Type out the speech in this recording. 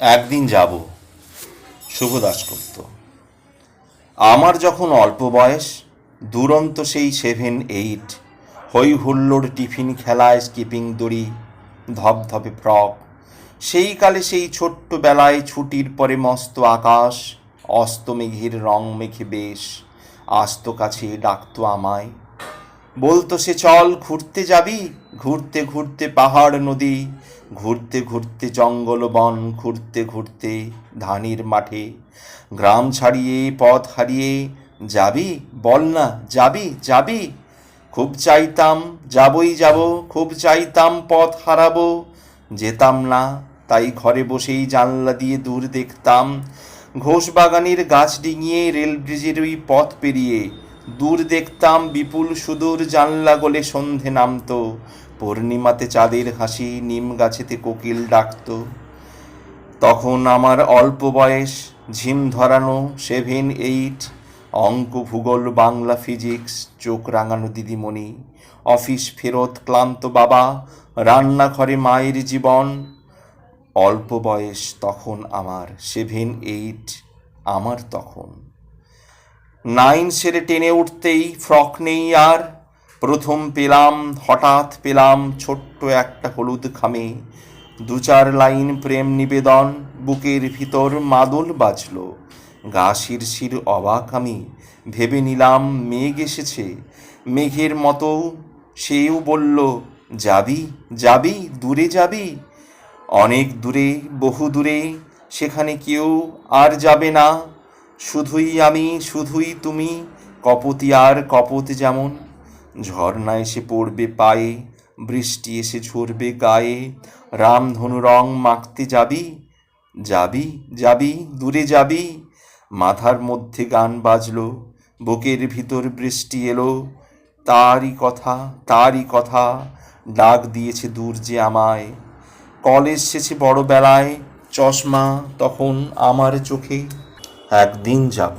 একদিন যাব শুভ দাশগুপ্ত আমার যখন অল্প বয়স, দুরন্ত সেই সেভেন এইট হই হুল্লোড় টিফিন খেলায় স্কিপিং দড়ি, ধপধপে ফ্রক, সেই কালে সেই ছোট্ট বেলায় ছুটির পরে মস্ত আকাশ, অস্ত মেঘের রং মেঘে বেশ, আস্ত কাছে ডাকতো আমায়, বলতো সে চল ঘুরতে যাবি ঘুরতে ঘুরতে পাহাড় নদী, ঘুরতে ঘুরতে জঙ্গল বন, ঘুরতে ঘুরতে ধানের মাঠে। গ্রাম ছাড়িয়ে, পথ হারিয়ে, যাবি? বল না, যাবি? যাবি? খুব চাইতাম, যাবই যাব, খুব চাইতাম পথ হারাবো। যেতাম না, তাই ঘরে বসেই জানলা দিয়ে দূর দেখতাম। ঘোষবাগানের গাছ ডিঙিয়ে, রেল ব্রিজের ওই পথ পেরিয়ে, দূর দেখতাম বিপুল সুদূর জানলা গলে সন্ধে নামতো। পূর্ণিমাতে চাঁদের হাসি নিম গাছেতে কোকিল ডাকতো। তখন আমার অল্প বয়স, ঝিম ধরানো সেভেন এইট, অঙ্ক, ভূগোল, বাংলা, ফিজিক্স, চোখ রাঙানো দিদিমণি, অফিস ফেরত ক্লান্ত বাবা, রান্নাঘরে মায়ের জীবন। অল্প বয়স তখন আমার, সেভেন এইট আমার তখন। নাইন সেরে টেনে উঠতেই ফ্রক নেই আর প্রথম পেলাম, হঠাৎ পেলাম ছোট্ট একটা হলুদ খামে। দু চার লাইন প্রেম নিবেদন, বুকের ভিতর মাদল বাজল। গা শিরশির অবাক আমি, ভেবে নিলাম মেঘ এসেছে। মেঘের মতো সেও বলল, যাবি যাবি, দূরে যাবি? অনেক দূরে, বহু দূরে, সেখানে কেউ আর যাবে না। শুধুই আমি, শুধুই তুমি, কপতি আর কপত যেমন। ঝর্ণা এসে পড়বে পায়ে, বৃষ্টি এসে ঝরবে গায়ে রামধনু রং মাখতে যাবি যাবি যাবি, দূরে যাবি। মাথার মধ্যে গান বাজলো, বুকের ভিতর বৃষ্টি এলো। তারই কথা তারই কথা, ডাক দিয়েছে দূর যে আমায়। কলেজ শেষে বড় বেলায়, চশমা তখন আমার চোখে, একদিন যাব।